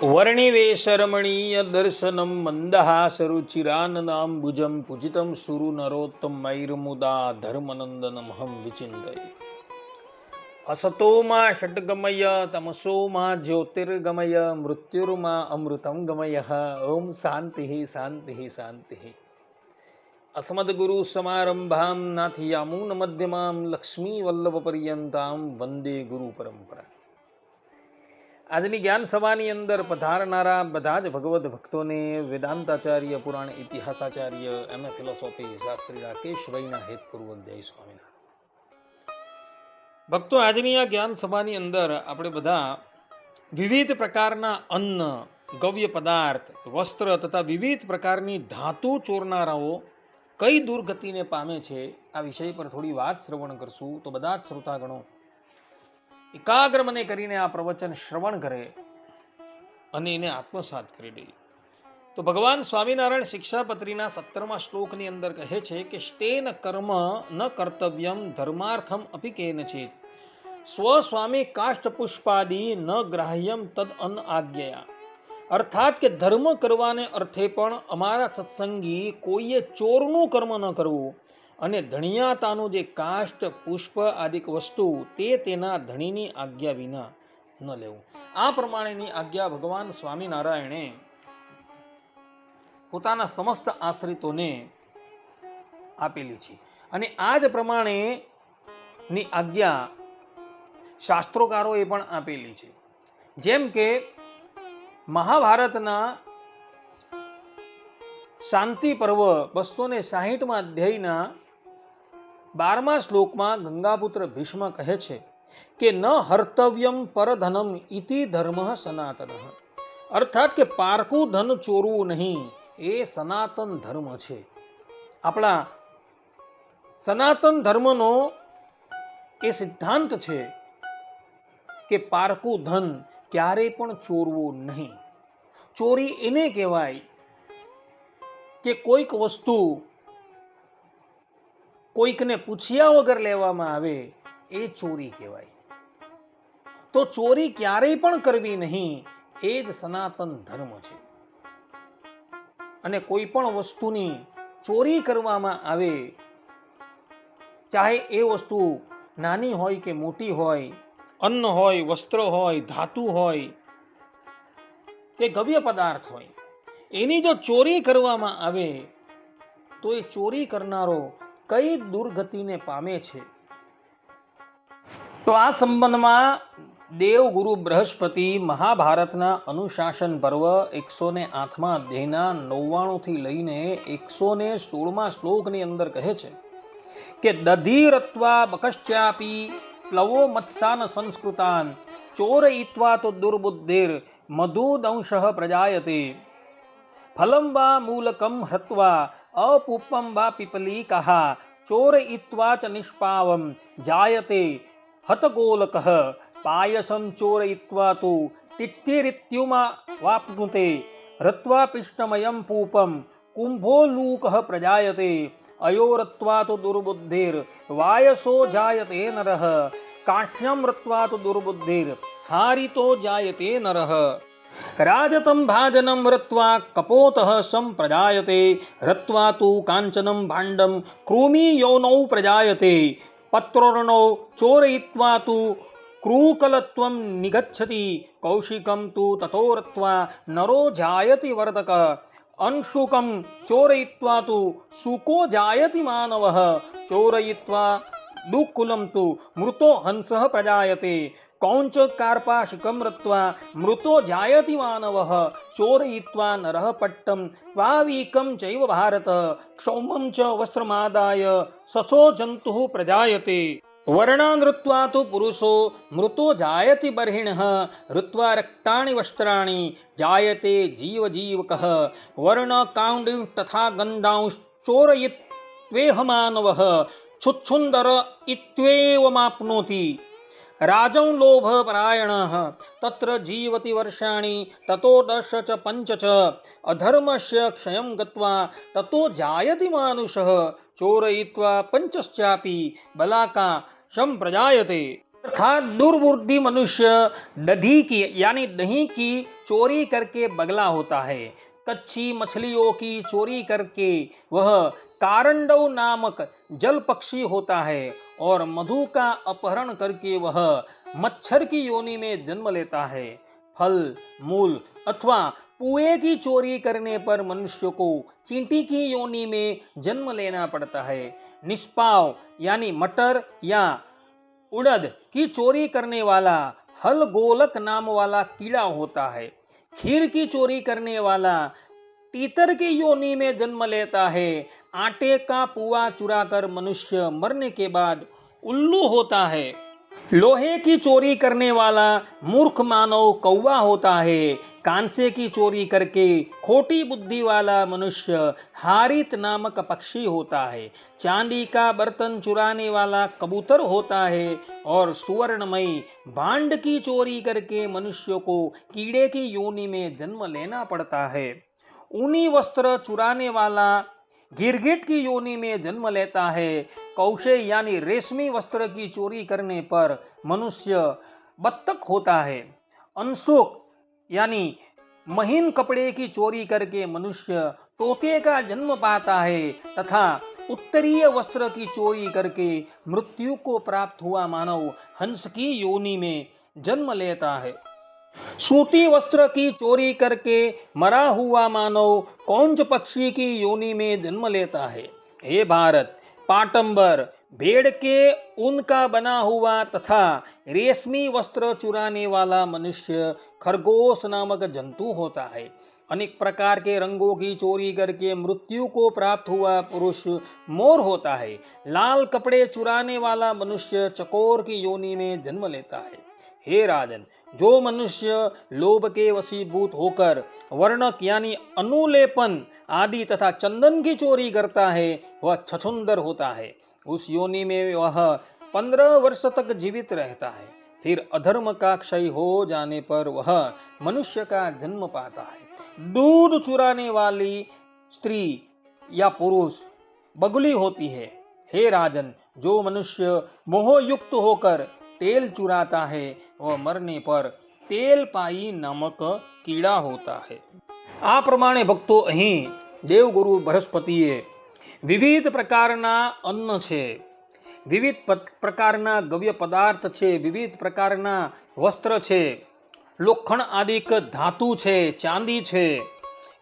વર્ણિવેશરમણીય દર્શનમ મંદહાસરુચિરાનનાંબુજમ પૂજિતમ સુરુ નરોત્તમૈર્મુદા ધર્મનંદનમહં વિચિંતય અસતોમાં ષટ્ગમય તમસોમાં જ્યોતિર્ગમય મૃત્યુર્મા અમૃતમ ગમય ઓમ શાંતિ શાંતિ શાંતિ અસ્મદ્ગુરુ સમારંભામ નાથયામૂન મધ્યમામ લક્ષ્મી વલ્લભ પર્યંતામ વંદે ગુરુ પરંપરા આજની જ્ઞાન સભાની અંદર પધારનારા બધા જ ભગવદ્ ભક્તોને વેદાંતાચાર્ય, પુરાણ ઇતિહાસાચાર્ય એમ એ ફિલોસોફી શાસ્ત્રી રાકેશભાઈના હેતપૂર્વક જય સ્વામિનારાયણ. ભક્તો, આજની આ જ્ઞાન સભાની અંદર આપણે બધા વિવિધ પ્રકારના અન્ન, ગવ્ય પદાર્થ, વસ્ત્ર તથા વિવિધ પ્રકારની ધાતુ ચોરનારાઓ કઈ દુર્ગતિને પામે છે, આ વિષય પર થોડી વાત શ્રવણ કરશું. તો બધા જ શ્રોતાગણો એકાગ્ર મને કરીને આ પ્રવચન શ્રવણ કરે અને એને આત્મસાત કરી દે. તો ભગવાન સ્વામિનારાયણ શિક્ષાપત્રીના સત્તરમા શ્લોકની અંદર કહે છે કે સ્ટેન કર્મ ન કર્તવ્યમ ધર્માર્થમ અપી કેન ચેત સ્વસ્વામી કાષ્ઠ પુષ્પાદી ન ગ્રાહ્યમ તદ અન આજ્ઞયા. અર્થાત કે ધર્મ કરવાને અર્થે પણ અમારા સત્સંગી કોઈએ ચોરનું કર્મ ન કરવું અને ધણિયાતાનું જે કાષ્ટ, પુષ્પ આદિક વસ્તુ તે તેના ધણીની આજ્ઞા વિના ન લેવું. આ પ્રમાણેની આજ્ઞા ભગવાન સ્વામિનારાયણે પોતાના સમસ્ત આશ્રિતોને આપેલી છે. અને આ જ પ્રમાણેની આજ્ઞા શાસ્ત્રોકારોએ પણ આપેલી છે. જેમ કે મહાભારતના શાંતિ પર્વ બસો ને સાહીઠમાં અધ્યાયના બારમા શ્લોકમાં ગંગાપુત્ર ભીષ્મ કહે છે કે ન હર્તવ્યમ પરધનમ ઇતિ ધર્મ સનાતન. અર્થાત કે પારકું ધન ચોરવું નહીં, એ સનાતન ધર્મ છે. આપણા સનાતન ધર્મનો એ સિદ્ધાંત છે કે પારકું ધન ક્યારેય પણ ચોરવું નહીં. ચોરી એને કહેવાય કે કોઈક વસ્તુ કોઈકને પૂછ્યા વગર લેવામાં આવે એ ચોરી કહેવાય. તો ચોરી ક્યારેય પણ કરવી નહીં, એ જ સનાતન ધર્મ છે. અને કોઈ પણ વસ્તુની ચોરી કરવામાં આવે, ચાહે એ વસ્તુ નાની હોય કે મોટી હોય, અન્ન હોય, વસ્ત્ર હોય, ધાતુ હોય, કે ગવ્ય પદાર્થ હોય, એની જો ચોરી કરવામાં આવે, તો એ ચોરી કરનારો કઈ દુર્ગતિને પામે છે? તો આ સંબંધમાં દેવગુરુ બૃહસ્પતિ મહાભારતના અનુશાસન પર્વ એકસો ને આઠમા અધ્યાયના નવ્વાણુંથી લઈને એકસો ને સોળમા શ્લોકની અંદર કહે છે કે દધીરત્વા બકશ્ચાપી પ્લવો મત્સાન સંસ્કૃતાન ચોરયિત્વા તો દુર્બુદ્ધિર મધુદંશ પ્રજાયતે ફલમ વા મૂલકમ હૃત્વા અપુપમ વા પીપલીકઃ ચોરયિત્વા ચ નિષ્પાવમ જાયતે હતગોલકઃ પાયસમ ચોર ઇત્વા તો તિથ્યરિત્યુમા વાપ્નુતે રત્વા પિષ્ટમયમ પૂપમ કુંભોલૂકઃ પ્રજાયતે અયોરત્વા તો દુર્બુદ્ધિર વાયસો જાયતે નરહ કાશ્યમ રત્વા તો દુર્બુદ્ધિર, હારિતો જાયતે નરઃ। રાજતમ ભાજનમ રત્વા કપોત સંપ્રજાયતે રત્વા તુ કાંચનમ ભાંડમ કૃમી યૌનૌ પ્રજાયતે પત્રોર્ણો ચોરયિત્વા તુ ક્રૂકલત્વમ નિગચ્છતિ કૌશિકમ તુ તતો રત્વા નરો જાયતિ વર્તક અંશુકમ ચોરયિત્વા તુ સુકો જાયતિ માનવ ચોરયિત્વા દુઃખુલમ તુ મૃતો હંસ પ્રજાયતે કૌંચ કાર્પાશિકમ રત્વા મૃતો જાયતિ માનવ ચોરયિત્વા નરહ પટ્ટમ ત્વાવીકમ ચૈવ ભારત ક્ષૌમમ ચ વસ્ત્રમાદાય સસો જંતુ પ્રજાયતે વર્ણાનૃત્વા તો પુરુષો મૃતો જાયતિ બર્હિણ ઋત્વા રક્તાણી વસ્ત્રાણી જાયતે જીવ જીવકઃ વર્ણકાંડિં તથા ગંધાંશ્ચોરયિત્વેહ માનવ છુચ્છુંદર राजं लोभपरायणः तत्र जीवति वर्षाणि ततो दश च पञ्च च अधर्मस्य क्षयं गत्वा ततो जायति मानुषः चोरयित्वा पञ्चश्चापि बलाका शं प्रजायते अर्थात दुर्बुद्धि मनुष्य दधी की यानी दही की चोरी करके बगला होता है कच्ची मछलियों की चोरी करके वह कारंडव नामक जल पक्षी होता है और मधु का अपहरण करके वह मच्छर की योनि में जन्म लेता है। फल, मूल अथवा पुए की चोरी करने पर मनुष्य को चींटी की योनि में जन्म लेना पड़ता है। निष्पाव यानी मटर या उड़द की चोरी करने वाला हल गोलक नाम वाला कीड़ा होता है। खीर की चोरी करने वाला तीतर की योनि में जन्म लेता है। आटे का पुआ चुराकर मनुष्य मरने के बाद उल्लू होता है। लोहे की चोरी करने वाला मूर्ख मानव कौवा होता है। कांसे की चोरी करके खोटी बुद्धि वाला मनुष्य हारित नामक पक्षी होता है। चांदी का बर्तन चुराने वाला कबूतर होता है और सुवर्णमयी भांड की चोरी करके मनुष्य को कीड़े की योनि में जन्म लेना पड़ता है। ऊनी वस्त्र चुराने वाला गिरगिट की योनि में जन्म लेता है। कौशे यानी रेशमी वस्त्र की चोरी करने पर मनुष्य बत्तख होता है। अनसुक यानी महीन कपड़े की चोरी करके मनुष्य तोते का जन्म पाता है तथा उत्तरीय वस्त्र की चोरी करके मृत्यु को प्राप्त हुआ मानव हंस की योनि में जन्म लेता है। सूती वस्त्र की चोरी करके मरा हुआ मानव कौंज पक्षी की योनि में जन्म लेता है। हे भारत, पाटंबर, भेड़ के ऊन का बना हुआ तथा रेशमी वस्त्र चुराने वाला मनुष्य खरगोश नामक जंतु होता है। अनेक प्रकार के रंगों की चोरी करके मृत्यु को प्राप्त हुआ पुरुष मोर होता है। लाल कपड़े चुराने वाला मनुष्य चकोर की योनि में जन्म लेता है। हे राजन, जो मनुष्य लोभ के वशीभूत होकर वर्णक यानी अनुलेपन आदि तथा चंदन की चोरी करता है, वह छछुंदर होता है। उस योनि में वह पंद्रह वर्ष तक जीवित रहता है। फिर अधर्म का क्षय हो जाने पर वह मनुष्य का जन्म पाता है। दूध चुराने वाली स्त्री या पुरुष बगुली होती है। हे राजन, जो मनुष्य मोहयुक्त होकर तेल चुराता है वह मरने पर તેલ પાઈ નમક કીડા હોતા હે આ પ્રમાણે ભક્તો અહીં દેવગુરુ બૃહસ્પતિએ વિવિધ પ્રકારના અન્ન છે વિવિધ પ- પ્રકારના ગવ્ય પદાર્થ છે વિવિધ પ્રકારના વસ્ત્ર છે લોખંડ આદિક ધાતુ છે ચાંદી છે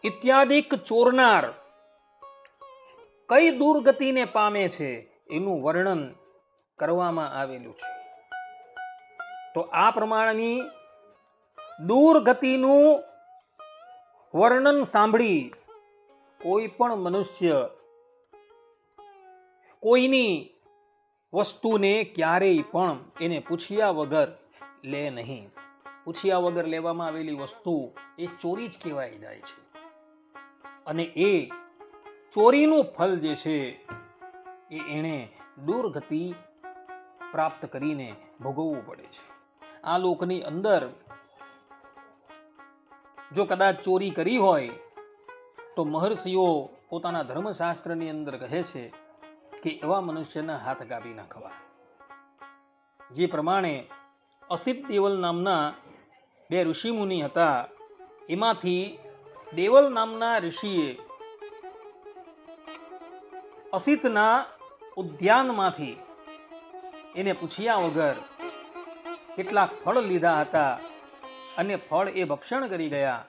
ઇત્યાદિક ચોરનાર કઈ દુર્ગતિને પામે છે એનું વર્ણન કરવામાં આવેલું છે તો આ પ્રમાણેની દૂરગતિનું વર્ણન સાંભળી કોઈ પણ મનુષ્ય કોઈની વસ્તુને ક્યારેય પણ એને પૂછ્યા વગર લે નહીં. પૂછ્યા વગર લેવામાં આવેલી વસ્તુ એ ચોરી જ કહેવાય જાય છે. અને એ ચોરીનું ફલ જે છે એ એણે દુર્ગતિ પ્રાપ્ત કરીને ભોગવવું પડે છે. આ લોકની અંદર જો કદાચ ચોરી કરી હોય, તો મહર્ષિઓ પોતાના ધર્મશાસ્ત્રની અંદર કહે છે કે એવા મનુષ્યના હાથ કાપી નાખવા. જે પ્રમાણે અસિત દેવલ નામના બે ઋષિમુનિ હતા, એમાંથી દેવલ નામના ઋષિએ અસિતના ઉદ્યાનમાંથી એને પૂછ્યા વગર કેટલાક ફળ લીધા હતા અને ફળ એ ભક્ષણ કરી ગયા.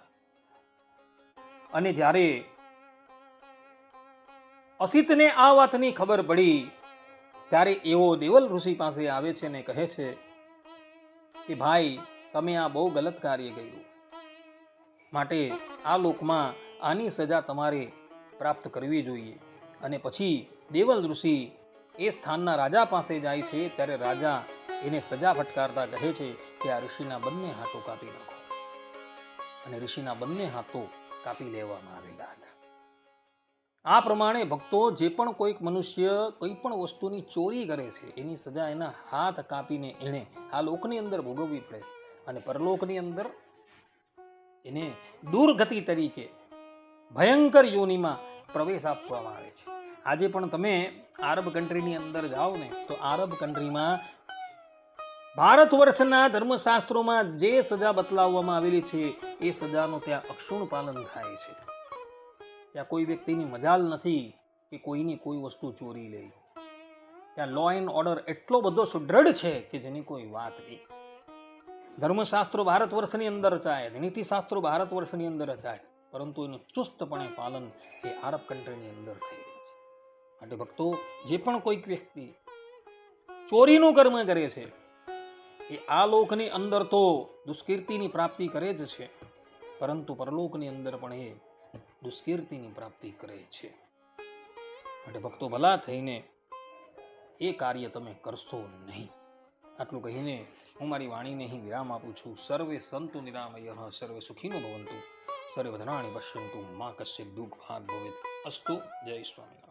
અને જ્યારે અસિતને આ વાતની ખબર પડી, ત્યારે એવો દેવલ ઋષિ પાસે આવે છે ને કહે છે કે, ભાઈ, તમે આ બહુ ગલત કાર્ય કર્યું. માટે આ લોકમાં આની સજા તમારે પ્રાપ્ત કરવી જોઈએ. અને પછી દેવલ ઋષિ એ સ્થાનના રાજા પાસે જાય છે, ત્યારે રાજા એને સજા ફટકારતા કહે છે કે આ ઋષિના બંને હાથો કાપી નાખો. અને ઋષિના બંને હાથો કાપી લેવામાં આવેલા હતા. આ પ્રમાણે ભક્તો જે પણ કોઈક મનુષ્ય કોઈ પણ વસ્તુની ચોરી કરે છે, એની સજા એના હાથ કાપીને એણે આ લોકની અંદર ભોગવવી પડે. અને પરલોકની અંદર એને દુર્ગતિ તરીકે ભયંકર યોનિમાં પ્રવેશ આપવામાં આવે છે. આજે પણ તમે આરબ કન્ટ્રીની અંદર જાઓ ને, તો આરબ કન્ટ્રીમાં ભારત વર્ષના ધર્મશાસ્ત્રોમાં જે સજા બતલાવવામાં આવેલી છે, એ સજાનો ત્યાં અક્ષુણ પાલન થાય છે. ત્યાં કોઈ વ્યક્તિની મજાલ નથી કે કોઈની કોઈ વસ્તુ ચોરી લે ત્યાં લો એન્ડ ઓર્ડર એટલો બધો સુદૃઢ છે કે જેની કોઈ વાત નહીં. ધર્મશાસ્ત્રો ભારત વર્ષની અંદર રચાય નીતિશાસ્ત્રો ભારત વર્ષની અંદર રચાય પરંતુ એનું ચુસ્તપણે પાલન એ આરબ કન્ટ્રીની અંદર થઈ રહ્યું છે. માટે ભક્તો, જે પણ કોઈક વ્યક્તિ ચોરીનું કર્મ કરે છે એ આ લોકની અંદર તો દુષ્કીર્તિની પ્રાપ્તિ કરે જ છે. પરંતુ પરલોકની અંદર પણ એ દુષ્કીર્તિની પ્રાપ્તિ કરે છે. માટે ભક્તો ભલા થઈને એ કાર્ય તમે કરશો નહીં. આટલું કહીને હું મારી વાણીને અહીં વિરામ આપું છું. સર્વે સંતુ નિરામય, સર્વે સુખીનો ભવંતુ. સર્વે ભદ્રાણી પશ્યંતુ. મા કશ્ય દુઃખ ભાગ ભવે અસ્તુ. જય સ્વામિનારાયણ.